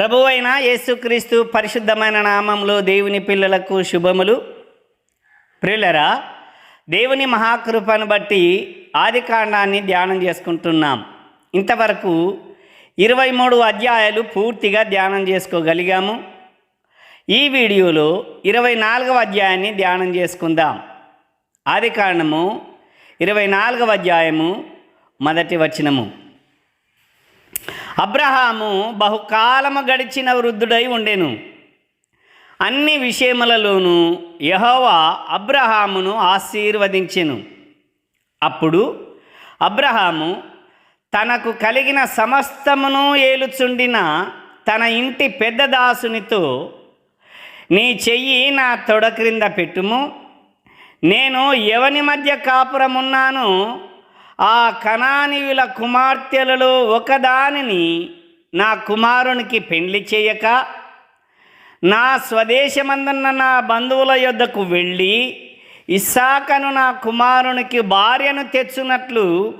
ప్రభు అయిన యేసుక్రీస్తు పరిశుద్ధమైన నామంలో దేవుని పిల్లలకు శుభములు. ప్రియులరా దేవుని మహాకృపను బట్టి ఆది కాండాన్ని ధ్యానం చేసుకుంటున్నాం. ఇంతవరకు ఇరవై మూడు అధ్యాయాలు పూర్తిగా ధ్యానం చేసుకోగలిగాము. ఈ వీడియోలో ఇరవై నాలుగవ అధ్యాయాన్ని ధ్యానం చేసుకుందాం. ఆది కాండము ఇరవై నాలుగవ అధ్యాయము మొదటి వచనము. అబ్రహాము బహుకాలము గడిచిన వృద్ధుడై ఉండెను. అన్ని విషయములలోనూ యహోవా అబ్రహామును ఆశీర్వదించెను. అప్పుడు అబ్రహాము తనకు కలిగిన సమస్తమును ఏలుచుండిన తన ఇంటి పెద్ద దాసునితో నీ చెయ్యి నా తొడ క్రింద పెట్టుము. నేను ఎవని మధ్య కాపురమున్నానో ఆ కణానీయుల కుమార్తెలలో ఒకదానిని నా కుమారునికి పెండ్లి చేయక నా స్వదేశమందున్న నా బంధువుల యొద్దకు వెళ్ళి ఇస్సాకను నా కుమారునికి భార్యను తెచ్చునట్లు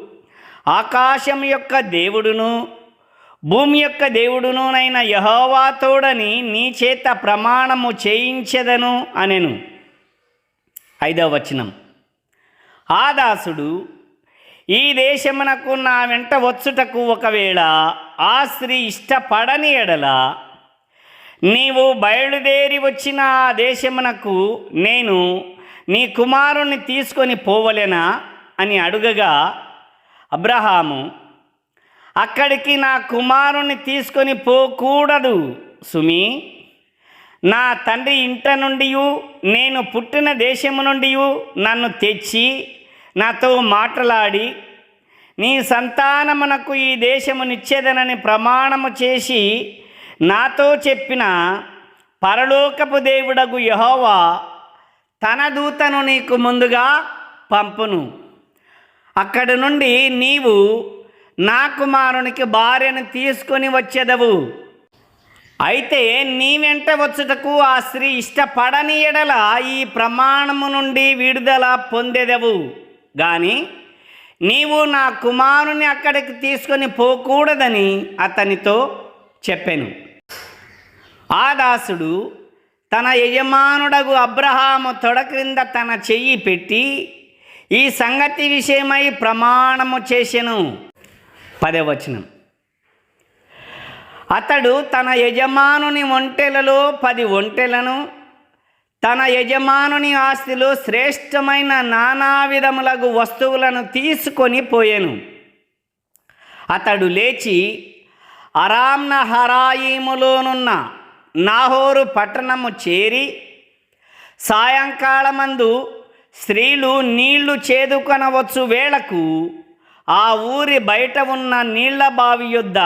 ఆకాశం యొక్క దేవుడును భూమి యొక్క దేవుడునునైన యహోవాతోడని నీ చేత ప్రమాణము చేయించదను అనెను. ఐదవ వచనం. ఆ దాసుడు ఈ దేశమునకు నా వెంట వచ్చుటకు ఒకవేళ ఆ స్త్రీ ఇష్టపడని ఎడల నీవు బయలుదేరి వచ్చిన ఆ దేశమునకు నేను నీ కుమారుణ్ణి తీసుకొని పోవలెనా అని అడుగగా అబ్రహాము అక్కడికి నా కుమారుణ్ణి తీసుకొని పోకూడదు సుమి. నా తండ్రి ఇంట నుండి నేను పుట్టిన దేశము నుండి నన్ను తెచ్చి నాతో మాట్లాడి నీ సంతానమునకు ఈ దేశము నిచ్చేదనని ప్రమాణము చేసి నాతో చెప్పిన పరలోకపు దేవుడగు యహోవా తన దూతను నీకు ముందుగా పంపును. అక్కడి నుండి నీవు నా కుమారునికి భార్యను తీసుకొని వచ్చేదవు. అయితే నీ వెంట వచ్చుటకు ఆ స్త్రీ ఇష్టపడని ఎడల ఈ ప్రమాణము నుండి విడుదల పొందెదవు. కానీ నీవు నా కుమారుని అక్కడికి తీసుకొని పోకూడదని అతనితో చెప్పాను. ఆ దాసుడు తన యజమానుడగు అబ్రహాము తొడ క్రింద తన చెయ్యి పెట్టి ఈ సంగతి విషయమై ప్రమాణము చేసెను. పదవచనం అతడు తన యజమానుని ఒంటెలలో పది ఒంటెలను తన యజమానుని ఆస్తిలో శ్రేష్టమైన నానా విధములగు వస్తువులను తీసుకొని పోయాను. అతడు లేచి అరామ్న హరాయిములోనున్న నాహోరు పట్టణము చేరి సాయంకాలమందు స్త్రీలు నీళ్ళు చేదుకొనవచ్చు వేళకు ఆ ఊరి బయట ఉన్న నీళ్ళ బావి యొద్ద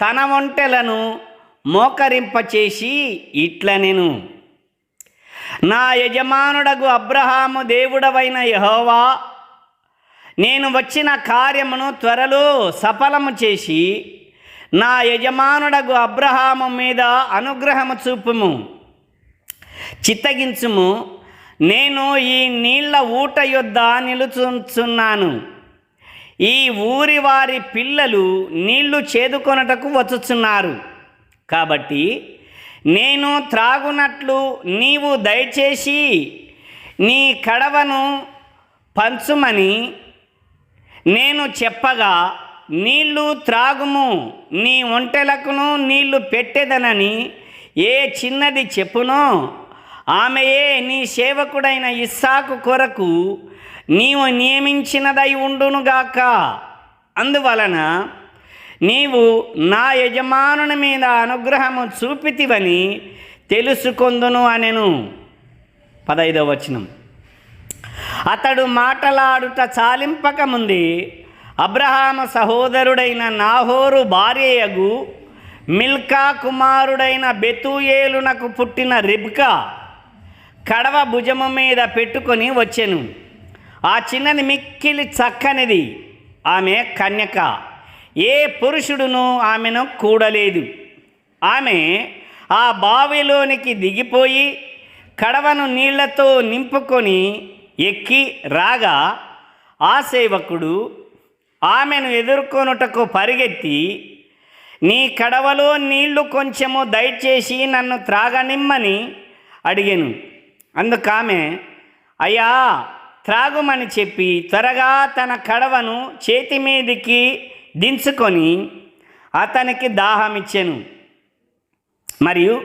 తన ఒంటెలను మోకరింపచేసి ఇట్లనెను. నా యజమానుడగు అబ్రహాము దేవుడవైన యహోవా నేను వచ్చిన కార్యమును త్వరలో సఫలము చేసి నా యజమానుడగు అబ్రహాము మీద అనుగ్రహము చూపుము. చిత్తగించుము నేను ఈ నీళ్ళ ఊట యొద్ద నిలుచున్నాను ఈ ఊరి వారి పిల్లలు నీళ్ళు చేదుకొనటకు వచ్చుచున్నారు. కాబట్టి నేను త్రాగునట్లు నీవు దయచేసి నీ కడవను పంచుమని నేను చెప్పగా నీళ్ళు త్రాగుము నీ ఒంటెలకును నీళ్ళు పెట్టెదనని ఏ చిన్నది చెప్పునో ఆమెయే నీ సేవకుడైన ఇస్సాకు కొరకు నీవు నియమించినదై ఉండునుగాక. అందువలన నీవు నా యజమానుని మీద అనుగ్రహము చూపితివని తెలుసుకొందును అనెను. పదైదవ వచనం. అతడు మాటలాడుట చాలింపకముంది అబ్రహాము సహోదరుడైన నాహోరు భార్యయగు మిల్కా కుమారుడైన బెతుయేలునకు పుట్టిన రిబ్కా కడవ భుజము మీద పెట్టుకొని వచ్చెను. ఆ చిన్నది మిక్కిలి చక్కనిది. ఆమె కన్యక. ఏ పురుషుడును ఆమెను కూడలేదు. ఆమె ఆ బావిలోనికి దిగిపోయి కడవను నీళ్ళతో నింపుకొని ఎక్కి రాగా ఆ సేవకుడు ఆమెను ఎదుర్కొనుటకు పరిగెత్తి నీ కడవలో నీళ్ళు కొంచెము దయచేసి నన్ను త్రాగనిమ్మని అడిగాను. అందుకామె అయ్యా త్రాగుమని చెప్పి త్వరగా తన కడవను చేతి మీదికి దించుకొని అతనికి దాహం ఇచ్చాను మరియు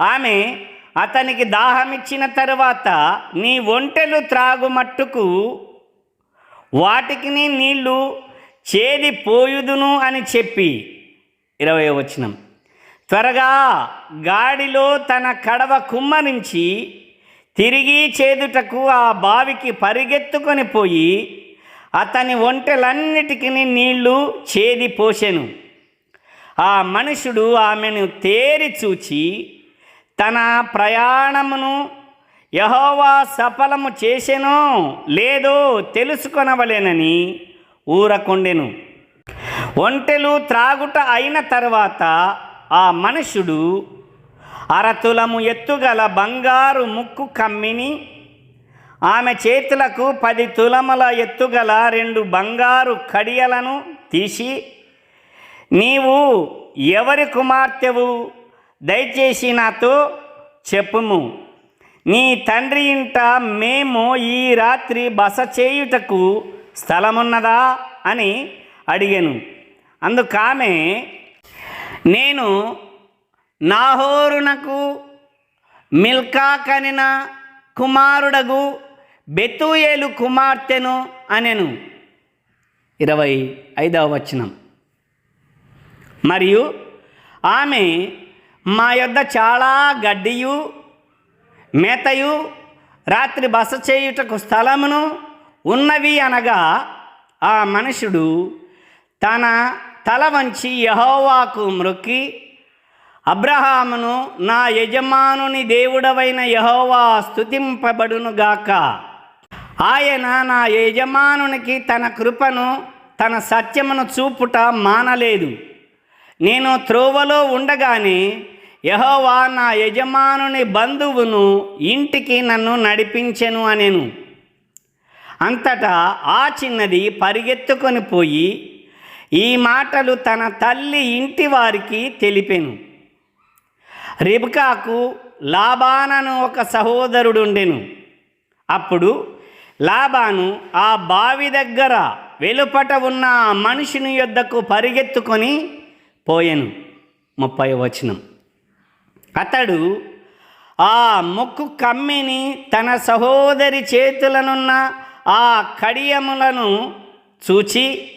ఆమె అతనికి దాహం ఇచ్చిన తరువాత నీ ఒంటెలు త్రాగుమట్టుకు వాటికి నీ నీళ్ళు చేది పోయుదును అని చెప్పి ఇరవై వచనం. త్వరగా గాడిలో తన కడవ కుమ్మరించి తిరిగి చేదుటకు ఆ బావికి పరిగెత్తుకొని పోయి అతని ఒంటెలన్నిటికీ నీళ్ళు చేది పోసెను. ఆ మనుషుడు ఆమెను తేరి చూచి తన ప్రయాణమును యహోవా సఫలము చేసెనో లేదో తెలుసుకొనవలేనని ఊరకొండెను. ఒంటెలు త్రాగుట అయిన తర్వాత ఆ మనుషుడు అరతులము ఎత్తుగల బంగారు ముక్కు కమ్మిని ఆమె చేతులకు పది తులముల ఎత్తుగల రెండు బంగారు కడియలను తీసి నీవు ఎవరి కుమార్తెవు? దయచేసి నాతో చెప్పుము. నీ తండ్రి ఇంట మేము ఈ రాత్రి బస చేయుటకు స్థలమున్నదా? అని అడిగాను. అందుకామె నేను నాహోరునకు మిల్కా కనిన కుమారుడగు బెతుయేలు కుమార్తెను అనెను. ఇరవై ఐదవ వచనం. మరియు ఆమె మా యొద్ద చాలా గడ్డియు మేతయు రాత్రి బస చేయుటకు స్థలమును ఉన్నవి అనగా ఆ మనుషుడు తన తల వంచి యహోవాకు మ్రొక్కి అబ్రహామును నా యజమానుని దేవుడవైన యహోవా స్తుతింపబడునుగాక. ఆయన నా యజమానునికి తన కృపను తన సత్యమును చూపుట మానలేదు. నేను త్రోవలో ఉండగానే యహోవా నా యజమానుని బంధువును ఇంటికి నన్ను నడిపించెను అనెను. అంతటా ఆ చిన్నది పరిగెత్తుకొని పోయి ఈ మాటలు తన తల్లి ఇంటి వారికి తెలిపెను. రిబ్కాకు లాబానను ఒక సహోదరుడుండెను. అప్పుడు లాబాను ఆ బావి దగ్గర వెలుపట ఉన్న ఆ మనుషుని యొద్దకు పరిగెత్తుకొని పోయెను. ముప్పై వచనం. అతడు ఆ ముక్కు కమ్మిని తన సహోదరి చేతులనున్న ఆ కడియములను చూచి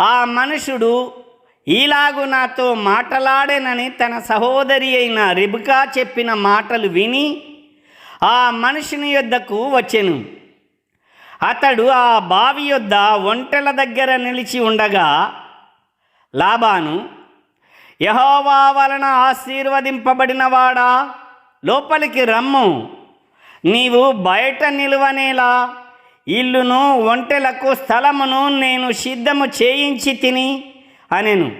ఆ మనుషుడు ఈలాగు నాతో మాటలాడేనని తన సహోదరి అయిన రిబుకా చెప్పిన మాటలు విని ఆ మనిషిని యొద్దకు వచ్చెను. అతడు ఆ బావి యొద్ద ఒంటెల దగ్గర నిలిచి ఉండగా లాబాను యహోవా వలన ఆశీర్వదింపబడినవాడా? లోపలికి రమ్ము. నీవు బయట నిలువనేలా ఇల్లును ఒంటెలకు స్థలమును నేను సిద్ధము చేయించి తిని అనెను.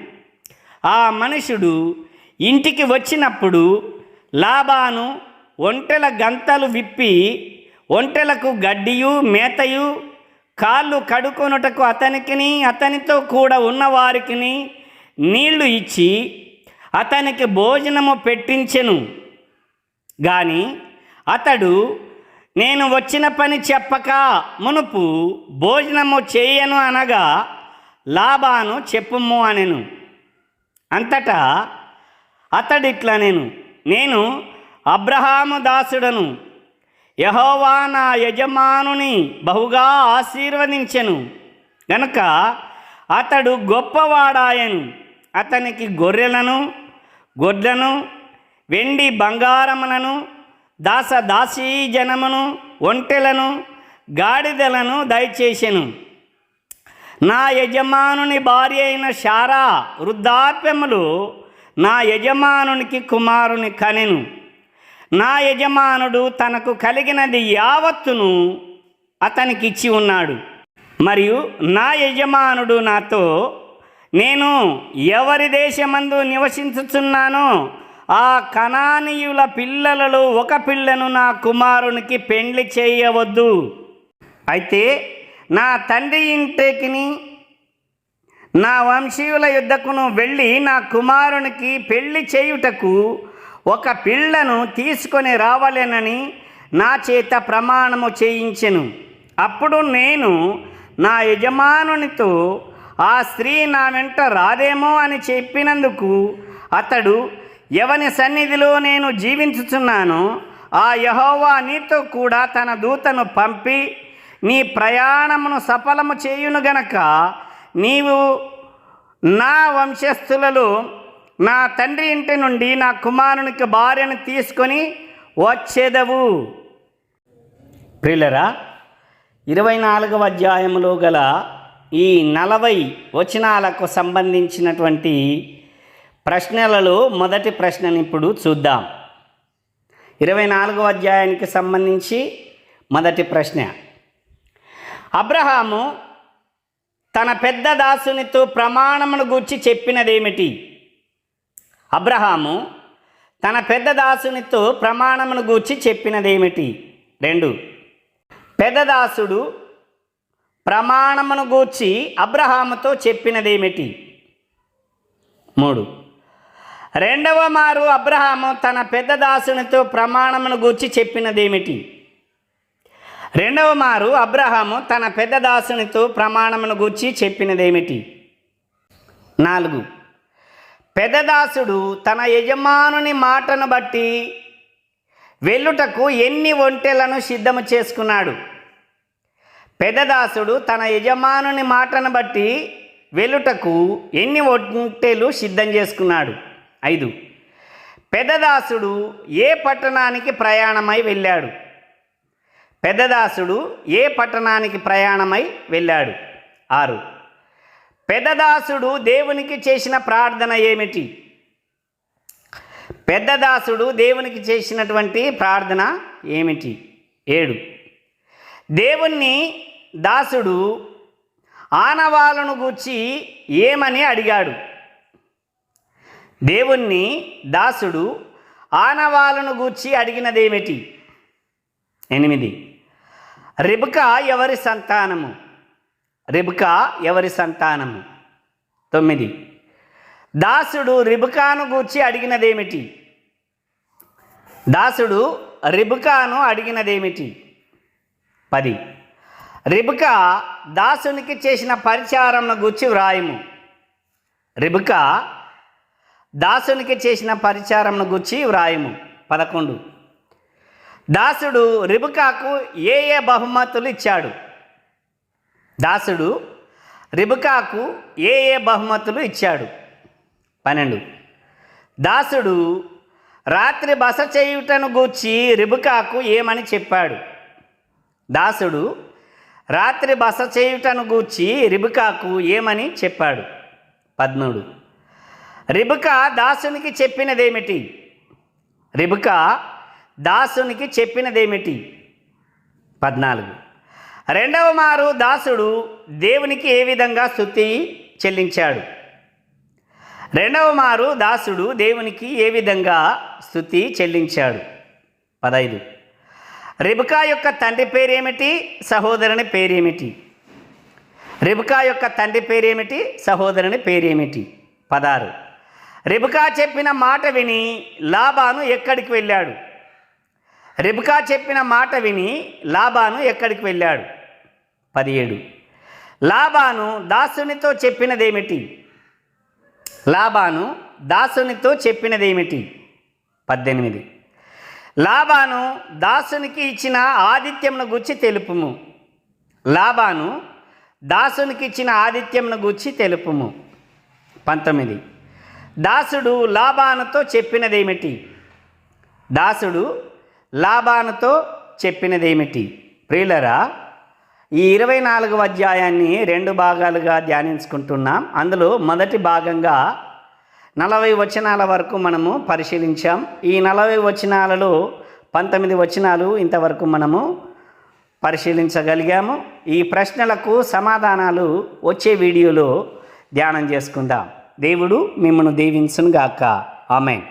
ఆ మనుషుడు ఇంటికి వచ్చినప్పుడు లాబాను ఒంటెల గంతలు విప్పి ఒంటెలకు గడ్డియు మేతయు కాళ్ళు కడుకొనుటకు అతనికిని అతనితో కూడా ఉన్నవారికి నీళ్ళు ఇచ్చి అతనికి భోజనము పెట్టించెను. కానీ అతడు నేను వచ్చిన పని చెప్పక మునుపు భోజనము చేయను అనగా లాభాను చెప్పుము అనెను. అంతటా అతడిట్లా నేను నేను అబ్రహాము దాసుడను. యహోవా నా యజమానుని బహుగా ఆశీర్వదించెను. గనక అతడు గొప్పవాడాయను. అతనికి గొర్రెలను గొడ్లను వెండి బంగారములను దాస దాసీ జనమును ఒంటెలను గాడిదలను దయచేసెను. నా యజమానుని భార్య అయిన శారా వృద్ధాప్యములు నా యజమానునికి కుమారుని కనెను. నా యజమానుడు తనకు కలిగినది యావత్తును అతనికి ఇచ్చి ఉన్నాడు. మరియు నా యజమానుడు నాతో నేను ఎవరి దేశమందు నివసించుచున్నానో ఆ కణానీయుల పిల్లలలో ఒక పిల్లను నా కుమారునికి పెండ్లి చేయవద్దు. అయితే నా తండ్రి ఇంటికిని నా వంశీయుల యుద్ధకును వెళ్ళి నా కుమారునికి పెళ్ళి చేయుటకు ఒక పిల్లను తీసుకొని రావాలేనని నా చేత ప్రమాణము చేయించెను. అప్పుడు నేను నా యజమానునితో ఆ స్త్రీ నా వెంట రాదేమో అని చెప్పినందుకు అతడు ఎవని సన్నిధిలో నేను జీవించుచున్నానో ఆ యహోవా నీతో కూడా తన దూతను పంపి నీ ప్రయాణమును సఫలము చేయును గనక నీవు నా వంశస్థులలో నా తండ్రి ఇంటి నుండి నా కుమారునికి భార్యను తీసుకొని వచ్చేదవు. ప్రిలరా ఇరవై నాలుగవ అధ్యాయంలో గల ఈ నలభై వచనాలకు సంబంధించినటువంటి ప్రశ్నలలో మొదటి ప్రశ్నని ఇప్పుడు చూద్దాం. ఇరవై నాలుగవ అధ్యాయానికి సంబంధించి మొదటి ప్రశ్న. అబ్రహాము తన పెద్ద దాసునితో ప్రమాణమును గూర్చి చెప్పినదేమిటి? అబ్రహాము తన పెద్ద దాసునితో ప్రమాణమును గూర్చి చెప్పినదేమిటి? రెండు. పెద్ద దాసుడు ప్రమాణమును గూర్చి అబ్రహాముతో చెప్పినదేమిటి? మూడు. రెండవ మారు అబ్రహాము తన పెద్ద దాసునితో ప్రమాణమును గూర్చి చెప్పినదేమిటి? రెండవ మారు అబ్రహాము తన పెద్ద దాసునితో ప్రమాణమును గూర్చి చెప్పినదేమిటి? నాలుగు. పెదదాసుడు తన యజమానుని మాటను బట్టి వెళ్ళుటకు ఎన్ని ఒంటెలను సిద్ధము చేసుకున్నాడు? పెదదాసుడు తన యజమానుని మాటను బట్టి వెలుటకు ఎన్ని ఒంటెలు సిద్ధం చేసుకున్నాడు? ఐదు. పెదదాసుడు ఏ పట్టణానికి ప్రయాణమై వెళ్ళాడు? పెదదాసుడు ఏ పట్టణానికి ప్రయాణమై వెళ్ళాడు? ఆరు. పెద్దదాసుడు దేవునికి చేసిన ప్రార్థన ఏమిటి? పెద్దదాసుడు దేవునికి చేసినటువంటి ప్రార్థన ఏమిటి? ఏడు. దేవుణ్ణి దాసుడు ఆనవాలను గూర్చి ఏమని అడిగాడు? దేవుణ్ణి దాసుడు ఆనవాలను గూర్చి అడిగినదేమిటి? ఎనిమిది. రిబ్కా ఎవరి సంతానము? రిబ్కా ఎవరి సంతానము? తొమ్మిది. దాసుడు రిబుకాను గూర్చి అడిగినదేమిటి? దాసుడు రిబుకాను అడిగినదేమిటి? పది. రిబుకా దాసునికి చేసిన పరిచారంను గూర్చి వ్రాయము. రిబుకా దాసునికి చేసిన పరిచారంను గూర్చి వ్రాయము. పదకొండు. దాసుడు రిబుకాకు ఏ ఏ బహుమతులు ఇచ్చాడు? దాసుడు రిబుకాకు ఏ ఏ బహుమతులు ఇచ్చాడు? పన్నెండు. దాసుడు రాత్రి బస చేయుటను గూర్చి రిబుకాకు ఏమని చెప్పాడు? దాసుడు రాత్రి బస చేయుటను గూర్చి రిబుకాకు ఏమని చెప్పాడు? పద్మూడు. రిబుకా దాసునికి చెప్పినదేమిటి? రిబుకా దాసునికి చెప్పినదేమిటి? పద్నాలుగు. రెండవ మారు దాసుడు దేవునికి ఏ విధంగా స్థుతి చెల్లించాడు? రెండవ మారు దాసుడు దేవునికి ఏ విధంగా స్థుతి చెల్లించాడు? పదైదు. రిబుకా యొక్క తండ్రి పేరేమిటి? సహోదరుని పేరేమిటి? రిబుకా యొక్క తండ్రి పేరేమిటి? సహోదరుని పేరేమిటి? పదారు రిబుకా చెప్పిన మాట విని లాభాను ఎక్కడికి వెళ్ళాడు? రిబుకా చెప్పిన మాట విని లాభాను ఎక్కడికి వెళ్ళాడు? పదిహేడు. లాబాను దాసునితో చెప్పినదేమిటి? లాబాను దాసునితో చెప్పినదేమిటి? పద్దెనిమిది. లాబాను దాసునికి ఇచ్చిన ఆదిత్యమును గుచ్చి తెలుపుము. లాబాను దాసునికి ఇచ్చిన ఆదిత్యమును గుచ్చి తెలుపుము. పంతొమ్మిది. దాసుడు లాబానుతో చెప్పినదేమిటి? దాసుడు లాబానుతో చెప్పినదేమిటి? ప్రియులరా ఈ ఇరవై నాలుగవ అధ్యాయాన్ని రెండు భాగాలుగా ధ్యానించుకుంటున్నాం. అందులో మొదటి భాగంగా నలభై వచనాల వరకు మనము పరిశీలించాం. ఈ నలభై వచనాలలో పంతొమ్మిది వచనాలు ఇంతవరకు మనము పరిశీలించగలిగాము. ఈ ప్రశ్నలకు సమాధానాలు వచ్చే వీడియోలో ధ్యానం చేసుకుందాం. దేవుడు మిమ్మల్ని దీవించునుగాక. ఆమెన్.